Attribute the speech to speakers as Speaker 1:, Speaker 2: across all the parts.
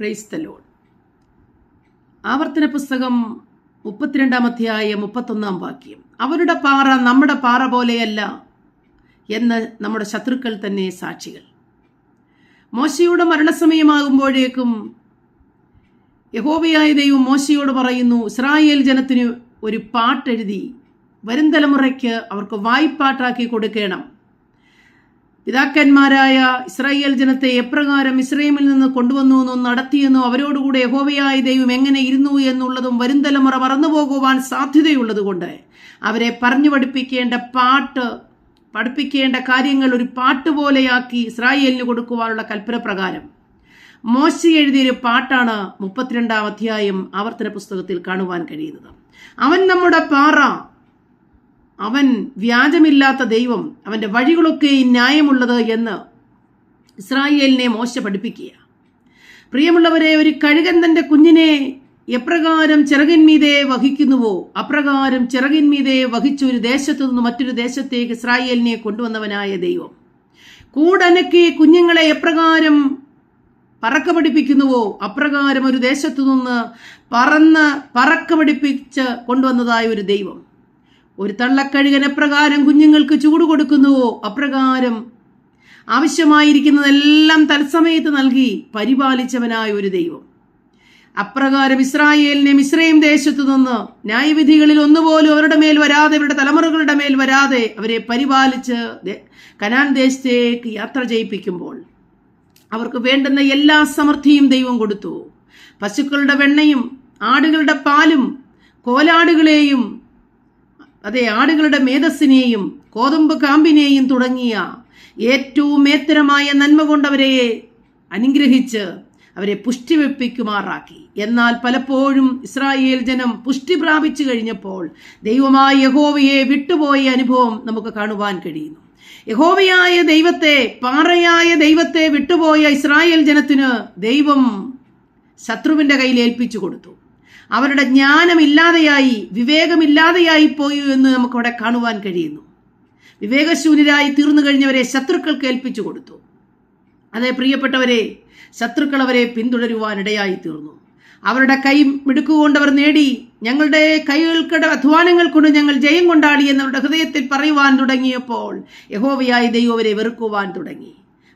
Speaker 1: Price load ആവർത്തന പുസ്തകം മുപ്പത്തിരണ്ടാം അധ്യായം മുപ്പത്തൊന്നാം വാക്യം. അവരുടെ പാറ നമ്മുടെ പാറ പോലെയല്ല എന്ന് നമ്മുടെ ശത്രുക്കൾ തന്നെ സാക്ഷികൾ. മോശയുടെ മരണസമയമാകുമ്പോഴേക്കും യഹോവയായ ദൈവം മോശയോട് പറയുന്നു ഇസ്രായേൽ ജനത്തിന് ഒരു പാട്ടെഴുതി വരും തലമുറയ്ക്ക് അവർക്ക് വായ്പാട്ടാക്കി കൊടുക്കണം. പിതാക്കന്മാരായ ഇസ്രായേൽ ജനത്തെ എപ്രകാരം ഇസ്രയേമിൽ നിന്ന് കൊണ്ടുവന്നു എന്നും നടത്തിയെന്നും അവരോടുകൂടെ യഹോവയായ ദൈവം എങ്ങനെ ഇരുന്നു എന്നുള്ളതും വരും തലമുറ മറന്നുപോകുവാൻ സാധ്യതയുള്ളതുകൊണ്ട് അവരെ പറഞ്ഞു പഠിപ്പിക്കേണ്ട പാട്ട് പഠിപ്പിക്കേണ്ട കാര്യങ്ങൾ ഒരു പാട്ട് പോലെയാക്കി ഇസ്രായേലിന് കൊടുക്കുവാനുള്ള കൽപ്പന പ്രകാരം. മോശി എഴുതിയൊരു പാട്ടാണ് മുപ്പത്തിരണ്ടാം അധ്യായം ആവർത്തന പുസ്തകത്തിൽ കാണുവാൻ കഴിയുന്നത്. അവൻ നമ്മുടെ പാറ അവൻ വ്യാജമില്ലാത്ത ദൈവം അവന്റെ വഴികളൊക്കെ ന്യായമുള്ളത് എന്ന് ഇസ്രായേലിനെ മോശ പഠിപ്പിക്കുക പ്രിയമുള്ളവരെ ഒരു കഴുകൻ തന്റെ കുഞ്ഞിനെ എപ്രകാരം ചിറകിന്മീതെ വഹിക്കുന്നുവോ അപ്രകാരം ചിറകിന്മീതെ വഹിച്ച ഒരു ദേശത്തു നിന്ന് മറ്റൊരു ദേശത്തേക്ക് ഇസ്രായേലിനെ കൊണ്ടുവന്നവനായ ദൈവം. കൂടനക്കി കുഞ്ഞുങ്ങളെ എപ്രകാരം പറക്ക പഠിപ്പിക്കുന്നുവോ അപ്രകാരം ഒരു ദേശത്തു നിന്ന് പറന്ന് പറക്ക പഠിപ്പിച്ച് കൊണ്ടുവന്നതായ ഒരു ദൈവം. ഒരു തള്ളക്കഴുകൻ എപ്രകാരം കുഞ്ഞുങ്ങൾക്ക് ചൂട് കൊടുക്കുന്നുവോ? അപ്രകാരം. ആവശ്യമായിരിക്കുന്നതെല്ലാം തത്സമയത്ത് നൽകി പരിപാലിച്ചവനായ ഒരു ദൈവം. അപ്രകാരം ഇസ്രായേലിനെ മിശ്രയും ദേശത്തു നിന്ന് ന്യായവിധികളിൽ ഒന്നുപോലും അവരുടെ മേൽ വരാതെ അവരുടെ തലമുറകളുടെ മേൽ വരാതെ അവരെ പരിപാലിച്ച് കനാൻ ദേശത്തേക്ക് യാത്ര ചെയ്യിപ്പിക്കുമ്പോൾ അവർക്ക് വേണ്ടുന്ന എല്ലാ സമൃദ്ധിയും ദൈവം കൊടുത്തു. പശുക്കളുടെ വെണ്ണയും ആടുകളുടെ പാലും കോലാടുകളെയും അതെ ആടുകളുടെ മേധസ്സിനെയും കോതമ്പ് കാമ്പിനെയും തുടങ്ങിയ ഏറ്റവും മേത്തരമായ നന്മ കൊണ്ടവരെ അനുഗ്രഹിച്ച് അവരെ പുഷ്ടിവെപ്പിക്കുമാറാക്കി. എന്നാൽ പലപ്പോഴും ഇസ്രായേൽ ജനം പുഷ്ടി പ്രാപിച്ചു കഴിഞ്ഞപ്പോൾ ദൈവമായ യഹോവയെ വിട്ടുപോയ അനുഭവം നമുക്ക് കാണുവാൻ കഴിയുന്നു. യഹോവയായ ദൈവത്തെ പാറയായ ദൈവത്തെ വിട്ടുപോയ ഇസ്രായേൽ ജനത്തിന് ദൈവം ശത്രുവിന്റെ കയ്യിൽ ഏൽപ്പിച്ചു കൊടുത്തു. അവരുടെ ജ്ഞാനമില്ലാതെയായി വിവേകമില്ലാതെയായി പോയി എന്ന് നമുക്കവിടെ കാണുവാൻ കഴിയുന്നു. വിവേകശൂന്യരായി തീർന്നു കഴിഞ്ഞവരെ ശത്രുക്കൾക്ക് ഏൽപ്പിച്ചു കൊടുത്തു. അതെ പ്രിയപ്പെട്ടവരെ ശത്രുക്കൾ അവരെ പിന്തുടരുവാനിടയായി തീർന്നു. അവരുടെ കൈ മിടുക്കുകൊണ്ടവർ നേടി ഞങ്ങളുടെ കൈകൾക്കിടെ അധ്വാനങ്ങൾ കൊണ്ട് ഞങ്ങൾ ജയം കൊണ്ടാടി എന്നവരുടെ ഹൃദയത്തിൽ പറയുവാൻ തുടങ്ങിയപ്പോൾ യഹോവയായ ദൈവവരെ വെറുക്കുവാൻ തുടങ്ങി.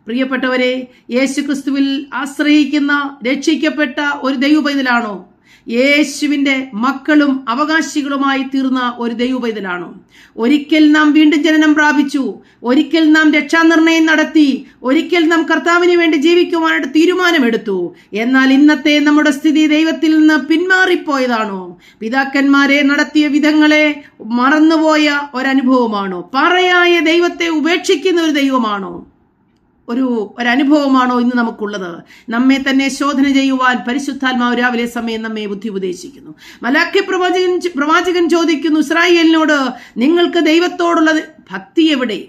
Speaker 1: പ്രിയപ്പെട്ടവരെ യേശുക്രിസ്തുവിൽ ആശ്രയിക്കുന്ന രക്ഷിക്കപ്പെട്ട ഒരു ദൈവപൈതലാണോ? യേശുവിന്റെ മക്കളും അവകാശികളുമായി തീർന്ന ഒരു ദൈവപൈതലാണ്. ഒരിക്കൽ നാം വീണ്ടും ജനനം പ്രാപിച്ചു. ഒരിക്കൽ നാം രക്ഷാനിർണയം നടത്തി. ഒരിക്കൽ നാം കർത്താവിന് വേണ്ടി ജീവിക്കുവാനായിട്ട് തീരുമാനമെടുത്തു. എന്നാൽ ഇന്നത്തെ നമ്മുടെ സ്ഥിതി ദൈവത്തിൽ നിന്ന് പിന്മാറിപ്പോയതാണോ? പിതാക്കന്മാരെ നടത്തിയ വിധങ്ങളെ മറന്നുപോയ ഒരനുഭവമാണോ? പറയായ ദൈവത്തെ ഉപേക്ഷിക്കുന്ന ഒരു ദൈവമാണോ? ഒരു ഒരനുഭവമാണോ ഇന്ന് നമുക്കുള്ളത്? നമ്മെ തന്നെ ശോധന ചെയ്യുവാൻ പരിശുദ്ധാത്മാവ് രാവിലെ സമയം നമ്മെ ബുദ്ധി ഉപദേശിക്കുന്നു. മലാഖ്യ പ്രവാചകൻ പ്രവാചകൻ ചോദിക്കുന്നു ഇസ്രായേലിനോട് നിങ്ങൾക്ക് ദൈവത്തോടുള്ള ഭക്തി എവിടെ?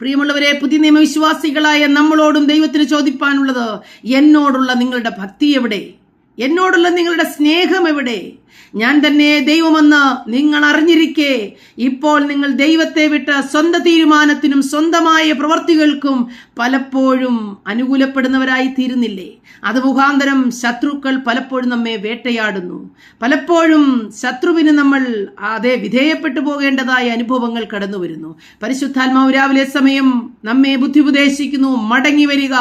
Speaker 1: പ്രിയമുള്ളവരെ പുതിയ നിയമവിശ്വാസികളായ നമ്മളോടും ദൈവത്തിന് ചോദിപ്പാനുള്ളത് എന്നോടുള്ള നിങ്ങളുടെ ഭക്തി എവിടെ? എന്നോടുള്ള നിങ്ങളുടെ സ്നേഹം എവിടെ? ഞാൻ തന്നെ ദൈവമെന്ന് നിങ്ങൾ അറിഞ്ഞിരിക്കെ. ഇപ്പോൾ നിങ്ങൾ ദൈവത്തെ വിട്ട സ്വന്തം തീരുമാനത്തിനും സ്വന്തമായ പ്രവർത്തികൾക്കും പലപ്പോഴും അനുകൂലപ്പെടുന്നവരായി തീരുന്നില്ലേ? അത് മുഖാന്തരം ശത്രുക്കൾ പലപ്പോഴും നമ്മെ വേട്ടയാടുന്നു. പലപ്പോഴും ശത്രുവിന് നമ്മൾ അതെ വിധേയപ്പെട്ടു പോകേണ്ടതായ അനുഭവങ്ങൾ കടന്നു വരുന്നു. പരിശുദ്ധാത്മാവ് രാവിലെ സമയം നമ്മെ ബുദ്ധിപുദേശിക്കുന്നു മടങ്ങി വരിക.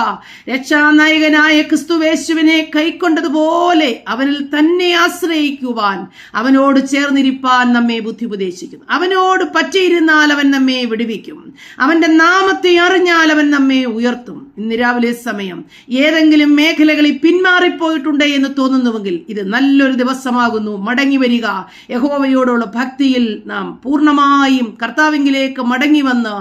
Speaker 1: രക്ഷാനായകനായ ക്രിസ്തുവേശുവിനെ കൈക്കൊണ്ടതുപോലെ അവനിൽ തന്നെ ആശ്രയിക്കുവാൻ അവനോട് ചേർന്നിരിപ്പാൻ നമ്മെ ബുദ്ധി ഉപദേശിക്കുന്നു അവനോട് പറ്റിയിരുന്നാൽ അവൻ നമ്മെ വിടുവിക്കും. അവന്റെ നാമത്തെ അറിഞ്ഞാൽ അവൻ നമ്മെ ഉയർത്തും. ഇന്ന് രാവിലെ സമയം ഏതെങ്കിലും മേഖലകളിൽ പിന്മാറിപ്പോയിട്ടുണ്ട് എന്ന് തോന്നുന്നുവെങ്കിൽ ഇത് നല്ലൊരു ദിവസമാകുന്നു. മടങ്ങി വരിക. യഹോവയോടുള്ള ഭക്തിയിൽ നാം പൂർണമായും കർത്താവിംഗിലേക്ക് മടങ്ങി വന്ന്